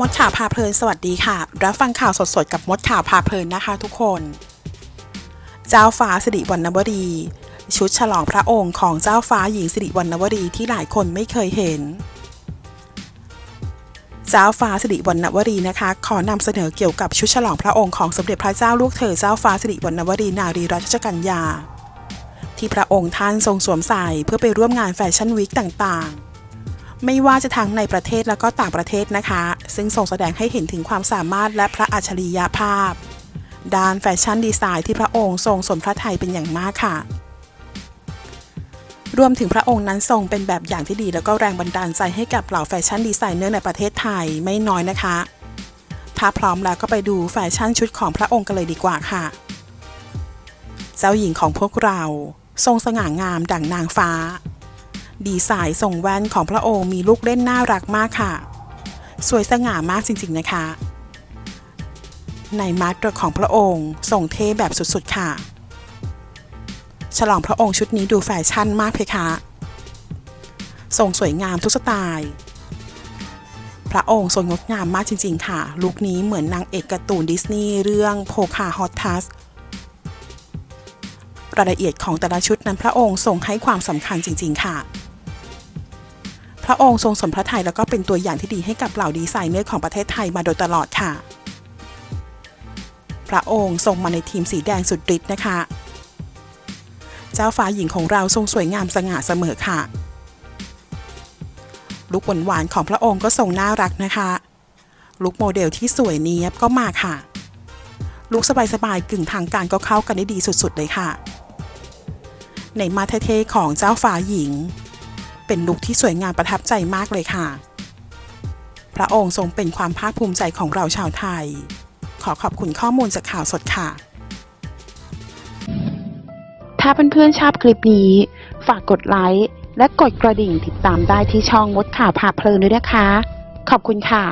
มดข่าวพาเพลินสวัสดีค่ะ รับฟังข่าวสดๆ กับมดข่าวพาเพลินนะคะทุกคน เจ้าฟ้าสิริวัณณวรีชุดฉลองพระองค์ของเจ้าฟ้าหญิงสิริวัณณวรีที่หลายคนไม่เคยเห็น เจ้าฟ้าสิริวัณณวรีนะคะ ขอนำเสนอเกี่ยวกับชุดฉลองพระองค์ของสมเด็จพระเจ้าลูกเธอเจ้าฟ้าสิริวัณณวรีนารีรัชกัญญา ที่พระองค์ท่านทรงสวมใส่เพื่อไปร่วมงานแฟชั่นวีคต่างๆ ไม่ว่าจะทั้งในประเทศแล้วก็ต่างประเทศนะคะ ซึ่งส่งแสดงให้เห็นถึงความสามารถและพระอัจฉริยภาพ ด้านแฟชั่นดีไซน์ที่พระองค์ทรงสนพระไทยเป็นอย่างมากค่ะ รวมถึงพระองค์นั้นทรงเป็นแบบอย่างที่ดี แล้วก็แรงบันดาลใจให้กับเหล่าแฟชั่นดีไซเนอร์ในประเทศไทยไม่น้อยนะคะ ถ้าพร้อมแล้วก็ไปดูแฟชั่นชุดของพระองค์กันเลยดีกว่าค่ะ เจ้าหญิงของพวกเรา ทรงสง่างามดั่งนางฟ้า ดีไซน์ทรงแว่นของพระองค์มีลูกเล่นน่ารักมากค่ะ สวยสง่ามากจริงๆนะคะ ในมาสเตอร์ของพระองค์ทรงเท่แบบสุดๆค่ะ ฉลองพระองค์ชุดนี้ดูแฟชั่นมากเพคะทรงสวยงามทุกสไตล์พระองค์ทรงงดงามมากจริง ๆ ค่ะ ลุคนี้เหมือนนางเอกการ์ตูนดิสนีย์เรื่องโพคาฮอตทัสรายละเอียดของแต่ละชุดนั้นพระองค์ทรงให้ความสำคัญจริง ๆ ค่ะ ระองค์ทรงสมพระทัยแล้วก็เป็นตัวอย่างที่ดีให้กับเหล่าดีไซเนอร์ของประเทศไทยมาโดยตลอดค่ะ พระองค์ทรงมาในทีมสีแดงสุดฤทธิ์นะคะ เจ้าฟ้าหญิงของเราทรงสวยงามสง่าเสมอค่ะลุคหวานๆของพระองค์ก็ทรงน่ารักนะคะลุคโมเดลที่สวยเนียบก็มาค่ะ ลุคสบายๆกึ่งทางการก็เข้ากันได้ดีสุดๆเลยค่ะ ในมาเท่ๆของเจ้าฟ้าหญิง เป็นลุคที่สวยงามประทับใจมากเลยค่ะ พระองค์ทรงเป็นความภาคภูมิใจของเราชาวไทย ขอขอบคุณข้อมูลจากข่าวสดค่ะ ถ้าเพื่อนๆชอบคลิปนี้ ฝากกดไลค์และกดกระดิ่งติดตามได้ที่ช่องมดข่าวพาเพลินด้วยนะคะ ขอบคุณค่ะ